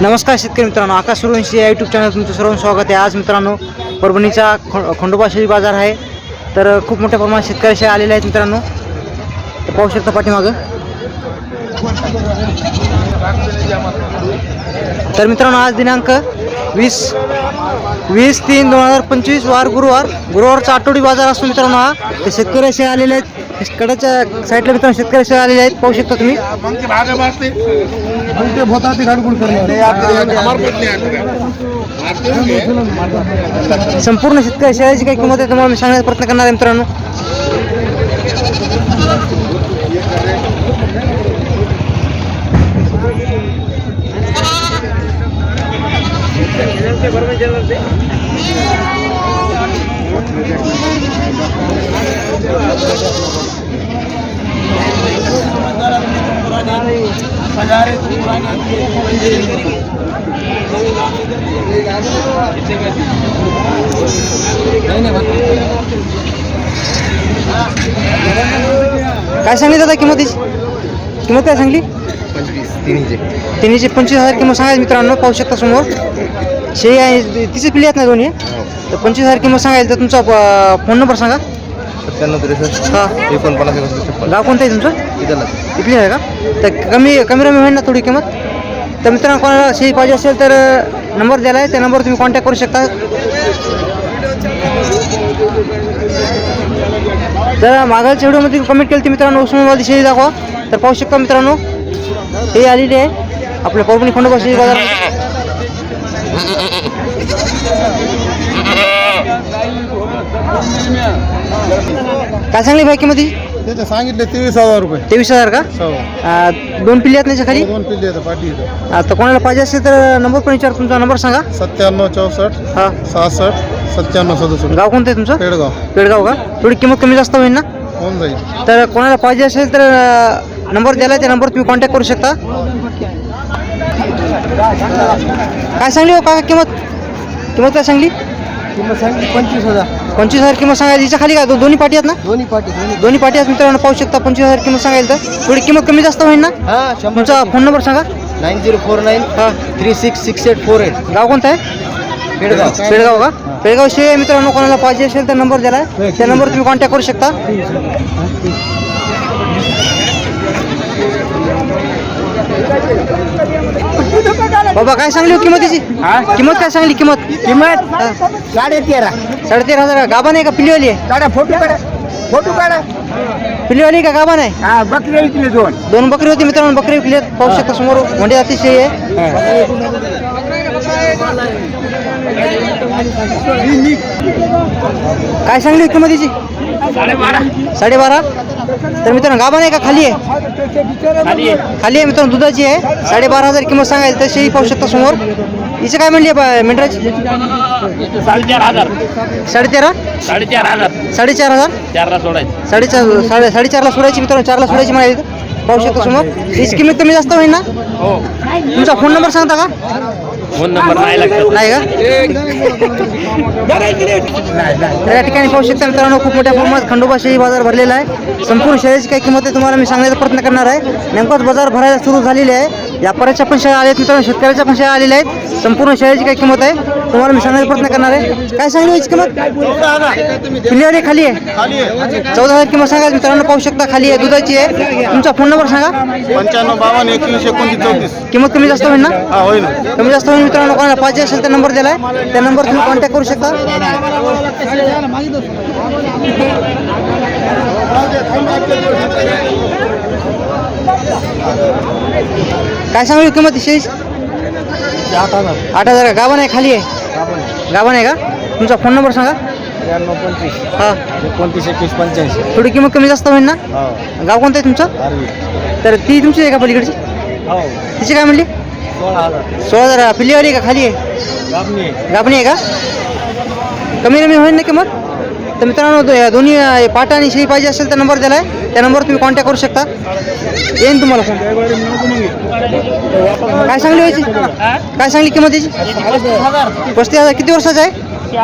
नमस्कार शेतकरी मित्रांनो आकाश सुरवंशी या यूट्यूब चॅनल तुमचं सर्व स्वागत आहे. आज मित्रांनो परभणीचा खो खंडोबा शेळी बाजार आहे. तर खूप मोठ्या प्रमाणात शेतकरी आलेले आहेत मित्रांनो. तर पाहू शकता पाठीमागं. तर मित्रांनो आज दिनांक वीस वीस तीन दोन हजार पंचवीस वार गुरुवार. गुरुवारचा आठवडी बाजार असतो मित्रांनो हा. तर शेतकरी असे आलेले आहेत. कडाच्या साईडला मित्रांनो शेतकरी असे आलेले आहेत. पाहू शकता तुम्ही. संपूर्ण शेतकरी शेळ्याची काही किंमत आहे तुम्हाला मी सांगण्याचा प्रयत्न करणार आहे मित्रांनो. काय सांगली दादा किंमत किंमत काय सांगली तिन्हीचे पंचवीस हजार किंमत सांगायचं मित्रांनो पाहू शकता समोर शे आहे तिचे पिल्ली आहेत ना दोन्ही तर पंचवीस हजार किंमत सांगायला तर तुमचा फोन नंबर सांगा सत्त्याण्णव त्रेसष्ट. हा. एकोणपन्नास एकोणसत्तर छप्पन गाव कोणतं आहे तुमचं? इथं इथली आहे का? तर कमी कमी रमी होईल ना थोडी किंमत? तर मित्रांनो कोणाला शेळी पाहिजे असेल तर नंबर द्यायला आहे. त्या नंबरवर तुम्ही कॉन्टॅक्ट करू शकता. जर मागालच्या व्हिडिओमध्ये कमेंट केली ती मित्रांनो उस्मानाबादी शेळी दाखवा. तर पाहू शकता मित्रांनो हे आलेली आहे. आपल्या परभणी खंडोबा शेळी बाजार काय सांगली भाई किंमत? त्याचे सांगितले तेवीस हजार रुपये. तेवीस हजार का? हो. दोन पिल्ले आहेत त्याच्याखाली? दोन पिल्ले आहेत पाठी आता कोणाला पाहिजे असेल तर नंबर पण विचार तुमचा नंबर सांगा. सत्त्याण्णव चौसष्ट हा. सहासष्ट सत्त्याण्णव सदुसष्ट. गाव कोणतं आहे तुमचं? पेडगाव. पेडगाव का? थोडी किंमत कमी जास्त होईल ना? होऊन जाईल. तर कोणाला पाहिजे असेल तर नंबर द्यायला त्या नंबर तुम्ही कॉन्टॅक्ट करू शकता. काय सांगली हो का किंमत? किंमत काय सांगली? किंमत सांगितली पंचवीस हजार. पंचवीस हजार किंमत सांगायची हिच्या खाली का? दो- दोन्ही पाठी आहेत ना? दोन्ही पाठी दोन्ही दोन्ही पाठी आहेत मित्रांनो पाहू शकता पंचवीस हजार किंमत सांगायला तर. थोडी किंमत कमी जास्त होईल ना? हा शंभर तुमचा फोन नंबर सांगा. नाईन झिरो फोर नाईन हा. Three six six eight four eight. गाव कोणतं आहे? पेडगाव. पेडगाव का? पेडगाव शे मित्रांनो कोणाला पाहिजे असेल तर नंबर दिला आहे त्या नंबर तुम्ही कॉन्टॅक्ट करू शकता. बाबा काय सांगली हो? किंमतीची किंमत काय सांगली किंमत? किंमत? साडे तेरा. साडेतेरा हजार गाभा आहे का? पिल्लीवाली आहे? काढा फोटो काढा. फोटो काढा. पिल्लीवाली का? गाभा आहे हा बकरी विकली दोन. दोन बकरी होती मित्रांनो बकरी विकली आहेत. पाहू शकता समोर म्हणजे अतिशय आहे. काय सांगली हो किंमतीची साडेबारा. तर मित्रांनो गाभा नाही का? खाली आहे? खाली आहे. मित्रांनो दुधाची आहे. साडेबारा हजार किंमत सांगायला तर शेळी पाहू शकता समोर. हिचं काय म्हणली मिनराची साडेचार हजार. साडेतेरा? साडेचार हजार. साडेचार हजार? चारला सोडायचं. साडेचार साडे साडेचारला सोडायची मित्रांनो चारला सोडायची म्हणाली. इथं. पाहू शकता समोर. हिची किंमत कमी जास्त होईल ना? हो. तुमचा फोन नंबर सांगता का? फोन नंबर नाही लागतात नाही का? तर या ठिकाणी पाहू शकता मित्रांनो खूप मोठ्या प्रमाणात खंडोबा शेळी बाजार भरलेला आहे. संपूर्ण शेळीची काय किंमत आहे तुम्हाला मी सांगण्याचा प्रयत्न करणार आहे. नेमकाच बाजार भरायला सुरू झालेली आहे. व्यापाऱ्याच्या पण आल्या आहेत मित्रांनो शेतकऱ्याच्या पण शेळ्या आलेल्या आहेत. संपूर्ण शेळीची काय किंमत आहे? तुम्हाला मी सांगण्याचा प्रयत्न करणार आहे. काय सांगली याची किंमत? पिल्लेवाडी खाली आहे. चौदा हजार किंमत सांगा मित्रांनो पाहू शकता खाली आहे दुधाची आहे. तुमचा फोन नंबर सांगा. पंच्याण्णव बावन्न एकवीस एकोणतीस चौतीस. किंमत कमी जास्त होईल ना? हा होईल कमी जास्त होईल मित्रांनो कोणाला पाहिजे असेल तर नंबर दिलाय. त्या नंबर तुम्ही कॉन्टॅक्ट करू शकता. काय सांगू किंमत शेष आठ हजार. आठ हजार का गाभा नाही खाली आहे? गाभा नाही का? तुमचा फोन नंबर सांगा. त्र्याण्णव पंचवीस. हा. एकोणतीस एकवीस पंच्याऐंशी. थोडी किंमत कमी जास्त होईल ना? हो. गाव कोणतं आहे तुमचं? तर ती तुमची आहे का पलीकडची? हो. तिची काय म्हणली? सोळा हजार. पिल्लीवाली आहे का? खाली आहे? गाबणी गाभणी आहे का? कमी कमी होईल ना किंमत? तर मित्रांनो या दोन्ही पाटा आणि शेळी पाहिजे असेल तर नंबर दिला आहे त्या नंबरवर तुम्ही कॉन्टॅक्ट करू शकता. येईन तुम्हाला फोन काय सांगली व्हायची काय सांगली किंमत याची? पस्तीस हजार. किती वर्षाचं आहे?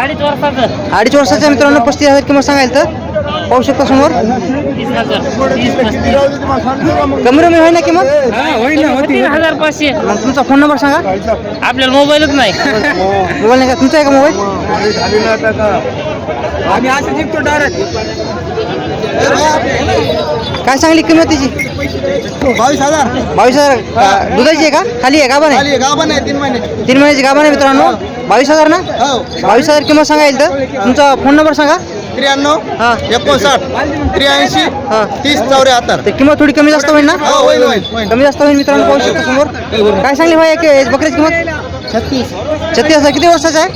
अडीच वर्षाचं अडीच वर्षाच्या मित्रांनो. पस्तीस हजार किंमत सांगायला तर. पाहू शकता समोर. कमी रमी होईल ना किंमत? तीन हजार पाचशे मग तुमचा फोन नंबर सांगा. आपल्याला मोबाईलच नाही. मोबाईल नाही का? तुमचा आहे का मोबाईल? आम्ही असं जिंकतो डायरेक्ट काय सांगली किंमत तिची? बावीस हजार. बावीस हजार? दुधाची आहे का? खाली आहे गाभा नाही गाभा आहे तीन महिने. तीन महिन्याची गाभा नाही मित्रांनो. बावीस हजार ना? हो. बावीस हजार किंमत सांगायला तर तुमचा फोन नंबर सांगा. त्र्याण्णव हां. एकोणसाठ त्र्याऐंशी हां. तीस चौऱ्याहत्तर तर किंमत थोडी कमी जास्त होईल ना? हो होईल होईल होईल. कमी जास्त होईल मित्रांनो पाहू शकता समोर. काय सांगली भाई बकरीची किंमत? छत्तीस. छत्तीस हजार. किती वर्षाचा आहे?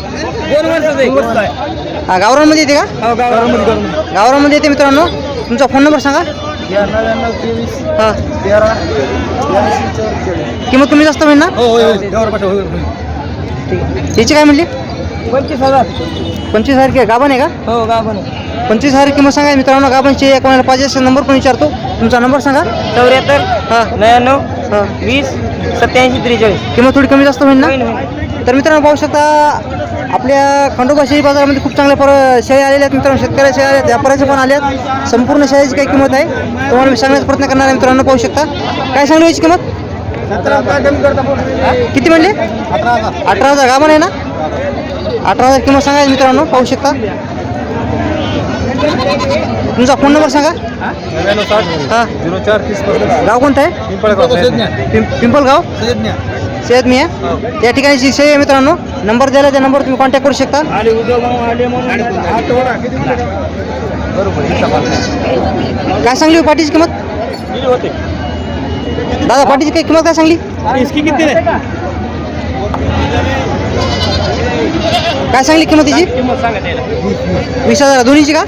दोन वर्षाचं आहे. हा गावरांमध्ये येते का? हो गावामध्ये करून गावरांमध्ये येते मित्रांनो. तुमचा फोन नंबर सांगा. नव्याण्णव तेवीस हां. तेरा ऐंशी चौवेचाळीस किंमत कमी जास्त होईल ना? हो होईल होईल. होईल होईल. याची काय म्हणली? पंचवीस हजार. पंचवीस हजार की गाभण आहे का? हो गाभण पंचवीस हजार किंमत सांगा मित्रांनो. गाभणची कोणाला पाहिजे असेल नंबर पण विचारतो. तुमचा नंबर सांगा. चौऱ्याहत्तर हां. नव्याण्णव हां. वीस सत्याऐंशी त्रेचाळीस. किंमत थोडी कमी जास्त होईल ना? तर मित्रांनो पाहू शकता आपल्या खंडोबा शेळी बाजारामध्ये खूप चांगल्या पर शेळी आलेल्या आहेत मित्रांनो शेतकऱ्या शेळ्या आल्या आहेत व्यापाऱ्याच्या पण आल्या आहेत संपूर्ण शेळीची काय किंमत आहे. तुम्हाला मी सांगण्याचा प्रयत्न करणार आहे मित्रांनो पाहू शकता. काय सांगली याची किंमत? किती म्हणली? अठरा हजार. गाभण आहे ना? अठरा हजार किंमत सांगायची मित्रांनो पाहू शकता. तुमचा फोन नंबर सांगा. हां. झिरो चार तीस गाव कोणतं आहे? पिंपळगाव. पिं सेहत मी आहे त्या ठिकाणी शेळी आहे मित्रांनो नंबर द्यायला त्या नंबर तुम्ही कॉन्टॅक्ट करू शकता. आले उद्या मग आले म्हणून बरोबर काय सांगली हो? पाठीची किंमत? होते. दादा पाठीची काही किंमत काय सांगली? इसकी किती रे काय सांगली किंमत तिची? वीस हजार. दोन्हीची का?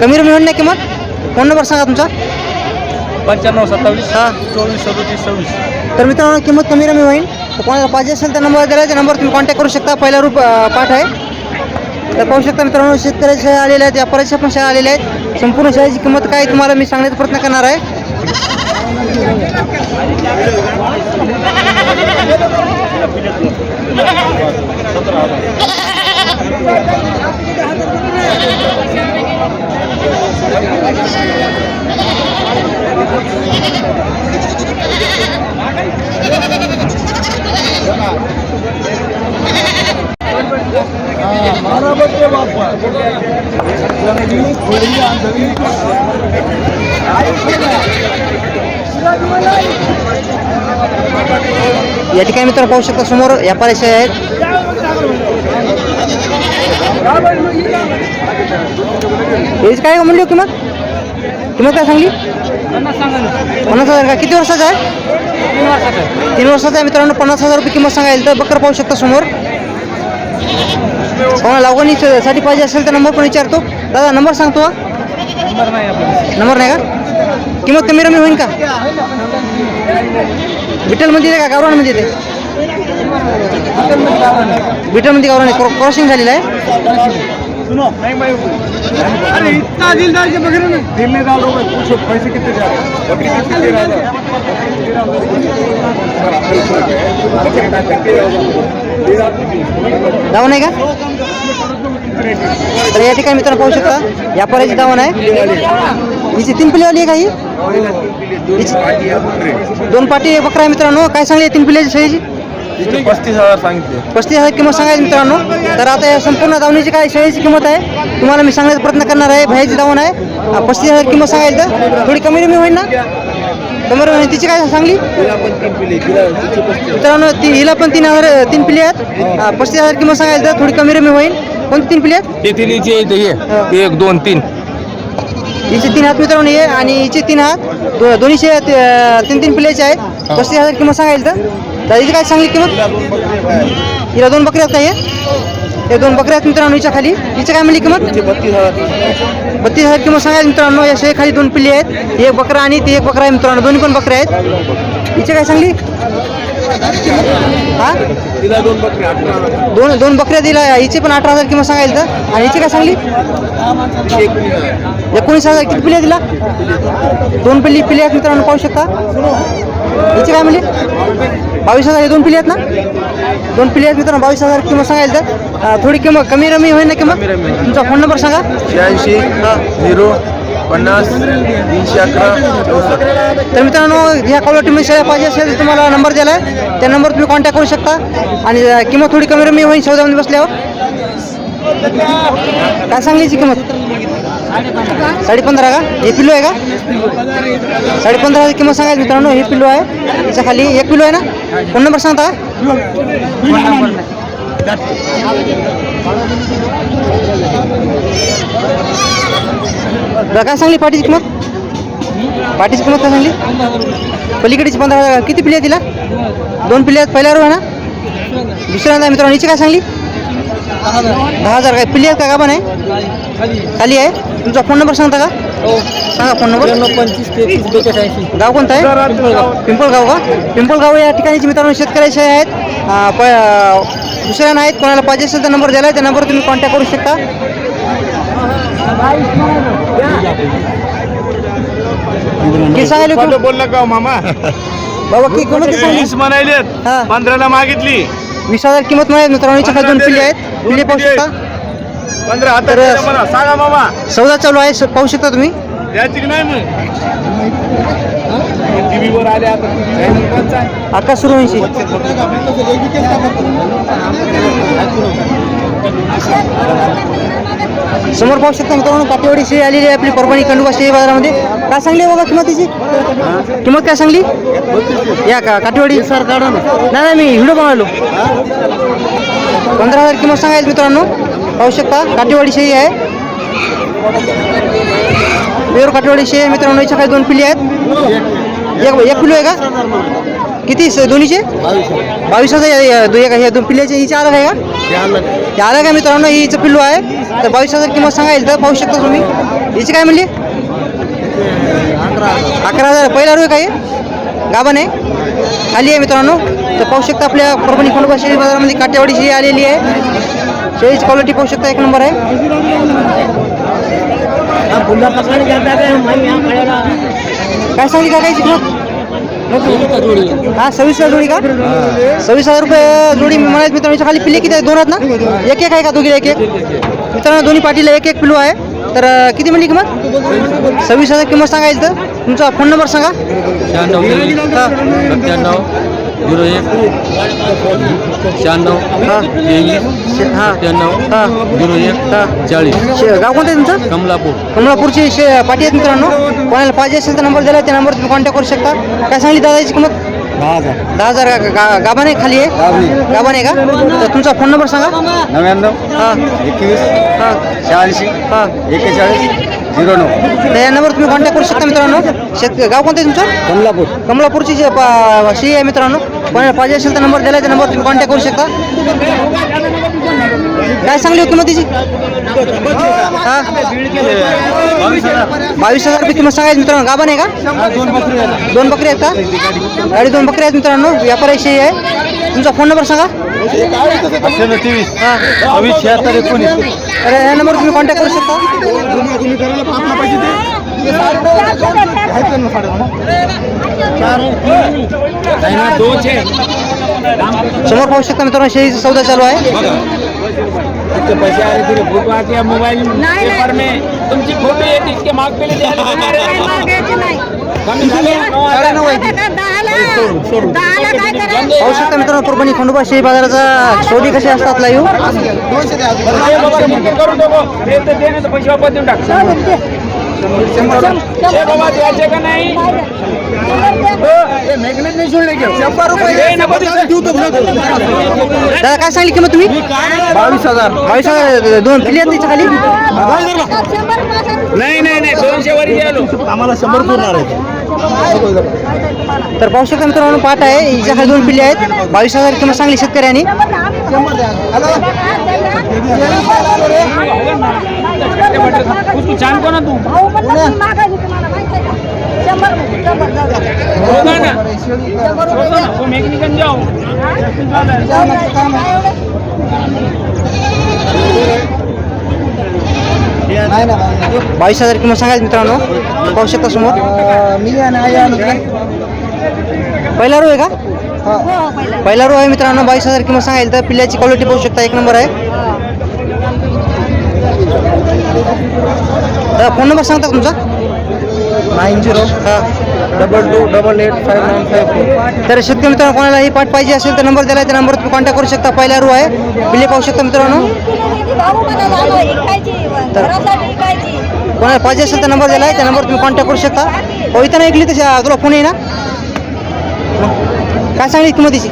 कमी रमी होईल ना किंमत? फोन नंबर सांगा तुमचा. पंच्याण्णव सत्तावीस हां चोवीस सदोतीस सव्वीस. तर मित्रांनो किंमत कमी रमी होईल. कोणाला पाहिजे असेल तर नंबर दिला त्या नंबर तुम्ही कॉन्टॅक्ट करू शकता. पहिला रूप पाठ आहे. तर पाहू शकता मित्रांनो शेतकऱ्याच्या शेळ्या आलेल्या आहेत. व्यापाऱ्याच्या पण शेळ्या आलेल्या आहेत. संपूर्ण शेळ्याची किंमत काय तुम्हाला मी सांगण्याचा प्रयत्न करणार आहे. या ठिकाणी मित्रांनो पाहू शकता समोर व्यापारी शेळ्या आहेत याची काय म्हणली हो किंमत किंमत काय सांगली? पन्नास हजार का? किती वर्षाचा आहे? तीन वर्षाचा आहे. मित्रांनो पन्नास हजार रुपये किंमत सांगायला तर बकर पाहू शकता समोर. कोणाला लावणी साठी पाहिजे असेल तर नंबर पण विचारतो. दादा नंबर सांगतो हा. नंबर नाही आपला. नंबर नाही का? किंमत कमी रमी होईल का? विठ्ठलमध्ये येते का? गावरानमध्ये येते विठ्ठलमध्ये गावरान क्रॉसिंग झालेलं आहे? सुनो। नहीं भाई अरे इतना दिलदार के बकरे में. दिल नहीं डाल रहा पूछो पैसे कितने जा रहे हैं बकरी कितने दे रहा है दावण आहे का तर या ठिकाणी मित्रांनो पाहू शकता व्यापाऱ्याची दावण आहे. हिची तीन पिल्लेवाली आहे का ही? हिची- दोन पाटी बकरा आहे मित्रांनो. काय सांगली तीन पिल्ल्याची पस्तीस हजार सांगितले. पस्तीस हजार किंमत सांगायची मित्रांनो. तर आता या संपूर्ण दावणीची काय शेळीची किंमत आहे तुम्हाला मी सांगण्याचा प्रयत्न करणार आहे भयाची दावण आहे. पस्तीस हजार किंमत सांगायची तर थोडी कमी रमी होईल ना? कमी रमी तिची काय सांगली? मित्रांनो ती हिला पण तीन हजार तीन पिल्ले आहेत. पस्तीस हजार किंमत सांगायची तर थोडी कमी रमी होईल कोणती तीन पिल्ले आहेत? ते इथे एक दोन तीन. हिचे तीन हात मित्रांनो हे आणि हिचे तीन हात दो दोन्ही शे अं, तीन तीन पिल्ल्याचे आहेत. पस्तीस हजार किंमत सांगायची तर तर हिची काय सांगली किंमत? हिला दोन बकऱ्या आहेत का हे? दोन बकऱ्या आहेत मित्रांनो हिच्या खाली. हिची काय म्हणली किंमत? बत्तीस हजार. बत्तीस हजार किंमत सांगायची मित्रांनो. या खाली दोन पिल्ली आहेत. एक बकरा आणि ती एक बकरा आहे मित्रांनो. दोन्ही पण बकऱ्या आहेत. हिची काय सांगली? हा? तिला दोन अठरा दोन दोन बकऱ्या दिल्या. हिची पण अठरा हजार किंमत सांगायची तर. आणि हिची काय सांगली? एकोणीस हजार. किती पिल्ली आहे तिला? दोन पिल्ली पिल्ली आहेत मित्रांनो. पाहू शकता. हिची काय म्हणली? बावीस हजार हे दोन पिल्ली आहेत ना? दोन पिल्ली आहेत मित्रांनो बावीस हजार किंमत सांगायची तर थोडी किंमत कमी रमी होईल ना किंमत? तुमचा फोन नंबर सांगा. शहाऐंशी झिरो पन्नास तीनशे अकरा तर मित्रांनो ह्या क्वालिटीमध्ये शेळ्या पाहिजे असेल तर तुम्हाला नंबर दिला आहे. त्या नंबर तुम्ही कॉन्टॅक्ट करू शकता. आणि किंमत थोडी कमी रमी होईल सौद्यामध्ये बसल्यावर. काय सांगलीची किंमत? साडेपंधरा का? हे पिल्लो आहे का? साडेपंधराची किंमत सांगायची मित्रांनो हे पिल्लो आहे. त्याच्याखाली एक पिल्लो आहे ना? फोन नंबर सांगता का? काय सांगली पाठीची किंमत. पाठीची किंमत काय सांगली? पलीकडेची पंधरा किती पिल्ले तिला? दोन पिल्ले आहेत पहिल्यावर आहे ना? दुसऱ्यांदा मित्रांनो हिची काय सांगली? दहा हजार काय? पिल्ले आहेत का? गाभण आहे? खाली. आहे? तुमचा फोन नंबर सांगता का? सांगा फोन नंबर गाव कोणतं आहे? पिंपळगाव का? पिंपळगाव या ठिकाणीचे मित्रांनो शेतकऱ्याचे आहेत प दुसऱ्या नाहीत कोणाला पाहिजे असेल तर नंबर दिला आहे त्या नंबर तुम्ही कॉन्टॅक्ट करू शकता. किती सांगायला बोलला का हो मामा? बाबा किंमत किती सांगली हा. पंधराला मागितली. वीस हजार किंमत मिळेल मित्रांनो याच्या खाली दोन पिल्ले आहेत. पिल्ले पाहू शकता? पंधरा तर- सांगा मामा. सौदा चालू आहे पाहू शकता तुम्ही? नाही आकाश सूर्यवंशी समोर पाहू शकता मित्रांनो काटेवाडी शेळी आलेली आहे आपली परभणी खंडोबा शेळी बाजारामध्ये. काय सांगली बाबा किंमत तिची किंमत काय सांगली? या का काटेवाडी सर काढा नाही नाही मी व्हिडिओ बनवलो. पंधरा हजार किंमत सांगायची मित्रांनो. पाहू शकता काटेवाडी शेळी आहे. प्युअर काटेवाडी शेळी आहे मित्रांनो याच्या काही दोन पिली आहेत. एक एक पिलो आहे का? किती? स- दोन्हीचे? बावीस हजार. दो- एका- दोन पिल्ल्याचे हिचे अलग आहे का? हे अलग आहे मित्रांनो हिचं पिल्लू आहे. तर बावीस हजार किंमत सांगायला तर पाहू शकता तुम्ही. हिची काय म्हणली? अकरा हजार. पहिला रुय काय गाभण आहे. खाली आहे मित्रांनो. तर पाहू शकता आपल्या परभणी खंडोबा शेळी बाजारामध्ये काटेवाडी शेळी आलेली आहे. शेळीची क्वालिटी पाहू शकता. एक नंबर आहे. काय सांगली का कायची किंमत हा सव्वीस हजार जोडी का? सव्वीस हजार रुपये जोडी म्हणायचं मित्रांनो. याच्या खाली पिल्ले किती आहेत? दोन आहेत ना? एक एक आहे का दोघी? एक एक? मित्रांनो दोन्ही पाठीला एक एक पिलू आहे. तर किती म्हणली किंमत? सव्वीस हजार किंमत सांगायची तर. तुमचा फोन नंबर सांगा. झिरो एक शहाण्णव हा. तेवीस शे- हा. सत्त्याण्णव हा. झिरो एक हा. चाळीस. शे- गाव कोणतं आहे तुमचं? कमलापूर. कमलापूरची शे पाठी आहेत मित्रांनो. कोणाला पाहिजे असेल तर नंबर दिला त्या नंबर तुम्ही कॉन्टॅक्ट करू शकता. काय सांगली दादाची किंमत? दहा हजार. गा- गा- गाभा नाही खाली आहे? गाभा नाही. का? तर तुमचा फोन नंबर सांगा. नव्याण्णव हां. एकवीस हां. शहाऐंशी हां. एक्केचाळीस झिरो नऊ. तर या नंबर तुम्ही कॉन्टॅक्ट करू शकता मित्रांनो. शेत गाव कोणतं आहे तुमचं? कमलापूर. कमलापूरची जे पा- आहे मित्रांनो. कोणाला पाहिजे असेल तर नंबर दिला त्या नंबर तुम्ही कॉन्टॅक्ट करू शकता. काय सांगली हो किंमत तिची? हां बावीस हजार रुपये किंमत सांगायची मित्रांनो. गाबा नाही का? दोन बकरी दोन बकरी आहेत का? गाडी दोन बकरी आहेत मित्रांनो. व्यापारी आहे. तुमचा फोन नंबर सांगा. अठ्ठ्याण्णव तेवीस बावीस शहात्तर एकोणीस अरे या नंबर तुम्ही कॉन्टॅक्ट करू शकता. समोर पाहू शकता मित्रांनो शेळीचा सौदा चालू आहे. पैसे आले तेरे फोटो आते हैं मोबाइल पेपर में. तुमची फोटो येते इसके माग पे ले कमी झाले. शकता मित्रांनो परभणी खंडोबा शेळी बाजाराचा शोधी कसे असतात लाईव्ह करून टाको. हे तर पैसे वापस देऊन टाक बाबा द्यायचे का नाही? दादा काय सांगली किंमत तुम्ही? बावीस हजार. बावीस हजार दोन पिली आहेत खाली नाही नाही नाही दोनशे वर आम्हाला शंभर पुरणार आहे तर पाहू शकता मित्रांनो पाठ आहे हिच्या खाली दोन पिल्ले आहेत. बावीस हजार किंमत सांगली शेतकऱ्यांनी तू छान को ना तू होगा बावीस हजार किंमत सांगायची मित्रांनो. पाहू शकता समोर. पहिला रो आहे का? पहिला रो आहे मित्रांनो. बावीस हजार किंमत सांगायला तर पिल्ल्याची क्वालिटी पाहू शकता. एक नंबर आहे. फोन नंबर सांगता का तुमचा? नाईन झिरो हा double two double eight five nine five तर शेतकरी मित्रांनो कोणाला ही पाठ पाहिजे असेल तर नंबर दिला आहे त्या नंबरवर तुम्ही कॉन्टॅक्ट करू शकता. पहिला रू आहे. बिल्ली पाहू शकता मित्रांनो. कोणाला पाहिजे असेल तर नंबर दिला आहे त्या नंबरवर तुम्ही कॉन्टॅक्ट करू शकता. हो इथं नाही ऐकली तशी तुला फोन येईल ना काय सांगली किंमत तिची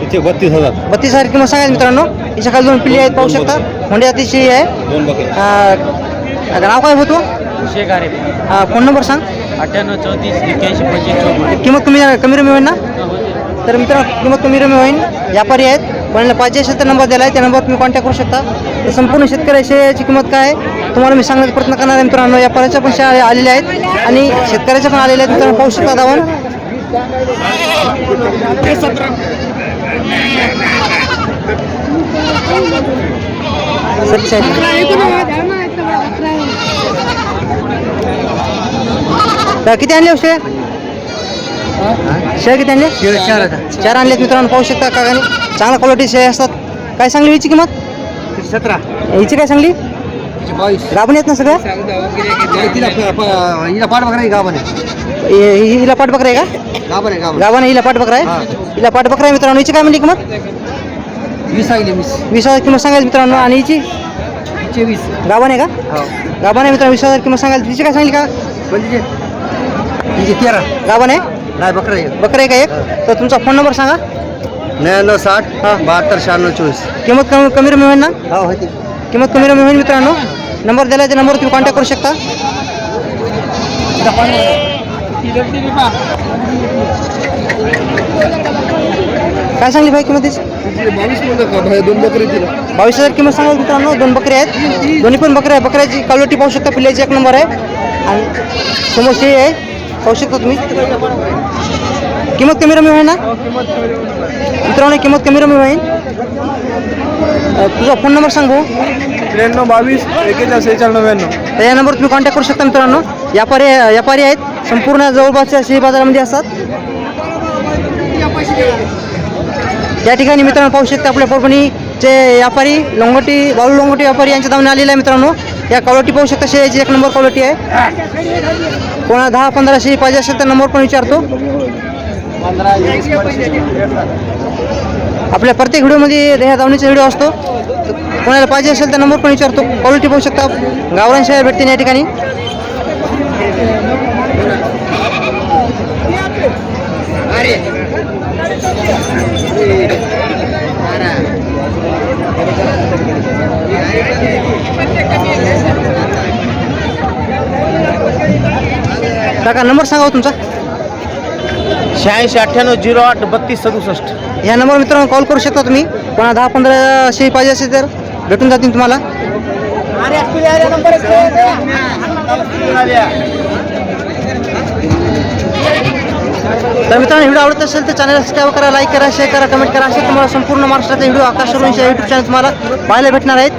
तिचे बत्तीस हजार. बत्तीस हजार किंमत सांगायची मित्रांनो. हिच्या खाली दोन पिल्ली आहेत पाहू शकता. होंडे जातीची आहे. नाव काय होतो शेख फोन नंबर सांग. अठ्ठ्याण्णव चौतीस एक्क्याऐंशी पंचवीस चौपन्न. किंमत कमी कमी रमी होईल ना? तर मित्रांनो किंमत कमी रमी होईल व्यापारी आहेत. कोणाला पाहिजे असेल तर नंबर दिला आहे. त्या नंबरवर तुम्ही कॉन्टॅक्ट करू शकता. तर संपूर्ण शेतकऱ्याची याची किंमत काय आहे? तुम्हाला मी सांगण्याचा प्रयत्न करणार आहे मित्रांनो. व्यापाऱ्याच्या पण शेळ्या आलेल्या आहेत. आणि शेतकऱ्याच्या पण आलेल्या आहेत. मित्रांनो पाहू शकता दावण सत्य तर किती आणले शेळ्या शेळ्या किती आणले? चार चार आणलेत मित्रांनो पाहू शकता काकाने? चांगल्या क्वालिटी शेळ्या असतात. काय सांगली हिची किंमत? सतरा. हिची काय सांगली? गाभण येत ना सगळ्या? तिला हिला पाठ बकरा गाभण आहे. हिला पाठ बकरा आहे का? गाभण आहे हिला पाठ बकरा. आहे हिला पाठ बकरा आहे मित्रांनो हिची काय म्हणली किंमत? वीस वीस. वीस हजार किंमत सांगायची मित्रांनो आणि हिची? गाभण आहे का? हो. गाभण आहे मित्रांनो वीस हजार किंमत सांगायची. तिची काय सांगली का? तिचे तेरा. गाभण आहे? नाही बकरा. आहे बकरा आहे का एक? तर तुमचा फोन नंबर सांगा. नव्याण्णव साठ हा. बहात्तर शहाण्णव चोवीस. किंमत कमी कमी रमी होईल ना? हो होते. किंमत कमी रमी होईल मित्रांनो. नंबर दिला त्या नंबरवर तुम्ही कॉन्टॅक्ट करू शकता. काय सांगली भाई किंमत दोन बकरी बावीस हजार किंमत सांगा मित्रांनो. दोन बकरे आहेत. दोन्ही पण बकरे आहे बकऱ्याची क्वालिटी पाहू शकता. पिल्ल्याची एक नंबर आहे. आणि समोर शेळी आहे. पाहू शकता तुम्ही? किंमत कमी रमी होईल ना मित्रांनो किंमत कमी रमी होईल. तुझा फोन नंबर सांग? भाऊ त्र्याण्णव बावीस एकेचाळीस सेहेचाळीस नव्याण्णव. या नंबरवर तुम्ही कॉन्टॅक्ट करू शकता मित्रांनो. व्यापारी व्यापारी आहेत. संपूर्ण जवळपासच्या शेळी बाजारामध्ये असतात. या ठिकाणी मित्रांनो पाहू शकता आपल्या जे व्यापारी लोंगोटी बाळू लोंगोटी व्यापारी यांच्या दावणे आलेला आहे मित्रांनो या क्वालिटी पाहू शकता शेळीची एक नंबर क्वालिटी आहे. कोणा दहा पंधरा शेळी पाहिजे असेल तर नंबर पण विचारतो. आपल्या प्रत्येक व्हिडिओमध्ये ह्या दावणीचा व्हिडिओ असतो. कोणाला पाहिजे असेल तर नंबर पण विचारतो. क्वालिटी पाहू शकता गावरान शेळ्या भेटतील या ठिकाणी. काका नंबर सांगा हो तुमचा. शहाऐंशी अठ्ठ्याण्णव झिरो आठ बत्तीस सदुसष्ट. ह्या नंबर मित्रांनो कॉल करू शकता तुम्ही. कोणा दहा पंधरा शेळी पाहिजे असेल तर भेटून जातील तुम्हाला. तर मित्रांनो व्हिडिओ आवडत असेल तर चॅनल सबस्क्राईब करा लाईक करा शेअर करा कमेंट करा. असे तुम्हाला संपूर्ण महाराष्ट्राचे व्हिडिओ आकाश यूट्यूब चॅनल तुम्हाला पाहायला भेटणार आहेत.